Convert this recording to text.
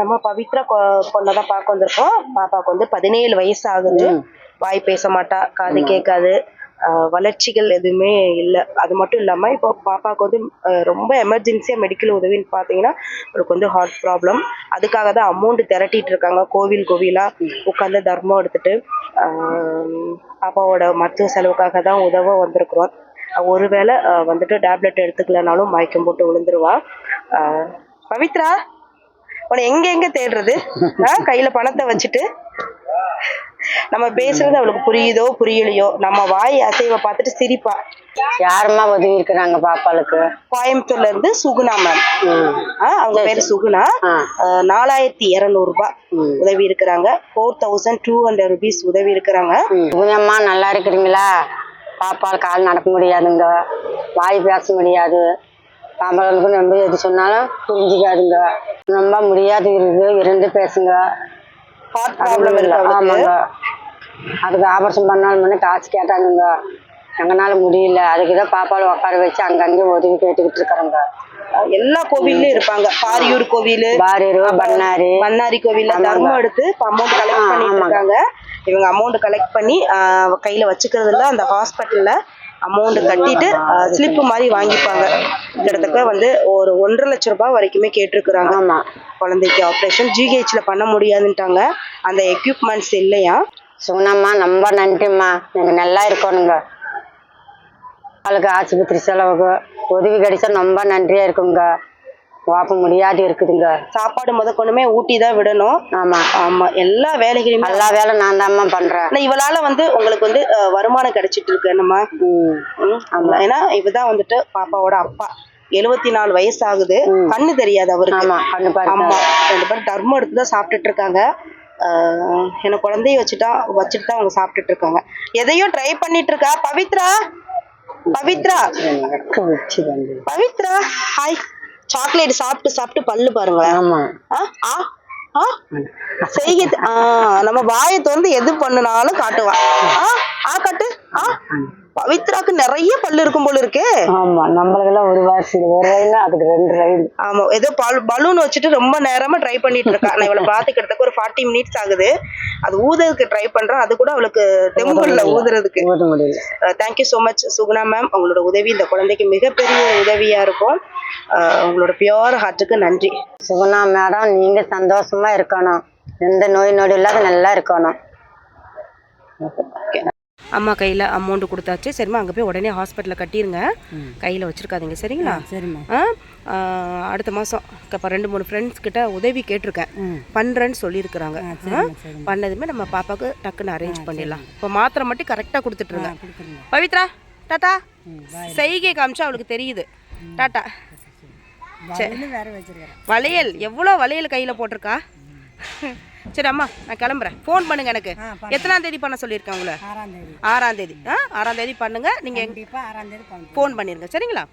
நம்ம பவித்ரா பொண்ணை தான் பார்க்க வந்திருக்கோம். பாப்பாவுக்கு வந்து பதினேழு வயசு ஆகுது வாய் பேச மாட்டா காது கேட்காது. வளர்ச்சிகள் எதுவுமே இல்லை. அது மட்டும் இல்லாமல் இப்போ பாப்பாவுக்கு வந்து ரொம்ப எமர்ஜென்சியாக மெடிக்கல் உதவின்னு பார்த்தீங்கன்னா அவருக்கு வந்து ஹார்ட் ப்ராப்ளம் அதுக்காக தான் அமௌண்ட் திரட்டிட்டு இருக்காங்க. கோவில் கோவிலாக உட்காந்து தர்மம் எடுத்துட்டு பாப்பாவோட மருத்துவ செலவுக்காக தான் உதவ வந்திருக்கிறோம். ஒருவேளை வந்துட்டு டேப்லெட் எடுத்துக்கலனாலும் மயக்கம் போட்டு விழுந்துருவா. பவித்ரா? உன்னை எங்க எங்க தேடுறது? கையில பணத்தை வச்சுட்டு நம்ம பேசுறது அவளுக்கு புரியுதோ புரியலையோ நம்ம வாய் அசைவை பார்த்துட்டு சிரிப்பா. யாரும்மா உதவி இருக்கிறாங்க பாப்பாளுக்கு? கோயம்புத்தூர்ல இருந்து சுகுணா மேம். அவங்க பேரு சுகுணா. நாலாயிரத்தி இருநூறு ரூபாய். உதவி இருக்கிறாங்க. Four thousand two hundred rupees உதவி இருக்கிறாங்க. புனியம்மா நல்லா இருக்கிறீங்களா? பாப்பால் கால் நடக்க முடியாதுங்க. வாய் பேச முடியாது. பாப்பாளுக்கு ரொம்ப எது சொன்னாலும் புரிஞ்சுக்காதுங்க. ரொம்ப முடியாது இருக்குது இருந்து பேசுங்க ஆமாங்க. அதுக்கு ஆபரேஷன் பண்ணாலும் பண்ணி காசு கேட்டானுங்க எங்கனால முடியல. அதுக்கு தான் பாப்பாவை உட்கார வச்சு அங்கங்கே உதவி கேட்டுக்கிட்டு இருக்கிறோங்க. எல்லா கோவில்லயும் இருப்பாங்க. பாரியூர் கோவில் பாரீரு பண்ணாரி. பண்ணாரி கோவில்ல. தர்மம் எடுத்து அமௌண்ட் கலெக்ட் பண்ணிட்டு. இருக்காங்க. இவங்க அமௌண்ட் கலெக்ட் பண்ணி கையில வச்சுக்கிறது இல்ல அந்த ஹாஸ்பிட்டல்ல அமௌண்ட் கட்டிட்டு ஸ்லிப் மாதிரி வாங்கிப்பாங்க. கிட்டத்தட்ட வந்து ஒரு ஒன்றரை லட்ச ரூபாய் வரைக்குமே கேட்டிருக்கிறாங்க. ஆமா. குழந்தைக்கு ஆப்ரேஷன் ஜிஹெச்ல பண்ண முடியாதுன்ட்டாங்க. அந்த எக்யூப்மெண்ட்ஸ் இல்லையா? சுகுணம்மா ரொம்ப நன்றிம்மா. நீங்கள் நல்லா இருக்கணுங்க. அவளுக்கு ஆஸ்பத்திரி செலவுக்கு உதவி கிடைச்சா ரொம்ப நன்றியா இருக்குங்க. வாப்ப முடியாது இருக்குதுங்க. சாப்பாடு முதற்கொண்டுமே ஊட்டி தான் விடணும். ஆமா. ஆமா எல்லா வேலைகளையுமே எல்லா வேலை நான் தான்மா பண்றேன். ஆனா இவளால வந்து உங்களுக்கு வந்து வருமானம் கிடைச்சிட்டு இருக்கு என்னம்மா ஆமா. ஏன்னா இவதான் வந்துட்டு பாப்பாவோட அப்பா. எழுவத்தி நாலு வயசு ஆகுது. கண்ணு தெரியாது அவருக்கு. ஆமா கண்ணு ஆமா. ரெண்டு பேரும் தர்மம் எடுத்து தான் சாப்பிட்டுட்டு இருக்காங்க என்ன குழந்தைய வச்சுட்டா வச்சுட்டு தான் அவங்க சாப்பிட்டுட்டு இருக்காங்க எதையும் ட்ரை பண்ணிட்டு இருக்கா பவித்ரா பவித்ரா பவித்ரா ஹாய் சாக்லேட் சாப்பிட்டு சாப்பிட்டு பல்லு பாருங்களேன். ஆ நம்ம வாயை திறந்து எது பண்ணுனாலும் காட்டுவா. ஆ ஆ காட்டு. ஆ. பவித்ராக்கு நிறைய பல்லு இருக்கும் போல இருக்கே. ஆமா நம்மளுக்கெல்லாம் ஒரு வாசி ஒரு ரயில் அதுக்கு ரெண்டு ரயில் ஆமா ஏதோ பல் பலூன் வச்சுட்டு ரொம்ப நேரமா ட்ரை பண்ணிட்டு இருக்கா. நான் இவளை பாத்துக்கிறதுக்கு ஒரு ஃபார்ட்டி மினிட்ஸ் ஆகுது. அது ஊதுறதுக்கு ட்ரை பண்றேன் அது கூட அவளுக்கு தெம்பு இல்ல ஊதுறதுக்கு. Thank you so much Suguna ma'am உங்களோட உதவி இந்த குழந்தைக்கு மிகப்பெரிய உதவியா இருக்கும். உங்களோட பியோர் ஹார்ட்டுக்கு நன்றி. சுகுணா மேடம் நீங்க சந்தோஷமா இருக்கணும். எந்த நோய் நொடி இல்லாத நல்லா இருக்கணும். அம்மா கையில் அமௌண்ட் கொடுத்தாச்சு. சரிம்மா அங்கே போய் உடனே ஹாஸ்பிட்டலில் கட்டிருங்க. கையில் வச்சுருக்காதீங்க சரிங்களா? சரிம்மா. அடுத்த மாதம் இப்போ ரெண்டு மூணு ஃப்ரெண்ட்ஸ் கிட்ட உதவி கேட்டிருக்கேன். பண்ணுறேன்னு சொல்லியிருக்கிறாங்க. பண்ணதுமே நம்ம பாப்பாவுக்கு டக்குன்னு அரேஞ்ச் பண்ணிடலாம். இப்போ மாத்திரை மட்டும் கரெக்டாக கொடுத்துட்ருங்க பவித்ரா டாட்டா செய்கை காமிச்சா அவளுக்கு தெரியுது. டாட்டா. வளையல் எவ்வளோ வளையல் கையில் போட்டிருக்கா? சரி அம்மா நான் கிளம்புறேன். ஃபோன் பண்ணுங்க எனக்கு. எத்தனாம் தேதி பண்ண சொல்லியிருக்கேன் உங்களை? ஆறாம் தேதி. ஆறாம் தேதி. ஆ ஆறாம் தேதி பண்ணுங்க. நீங்கள் ஃபோன் பண்ணிருங்க. சரிங்களா?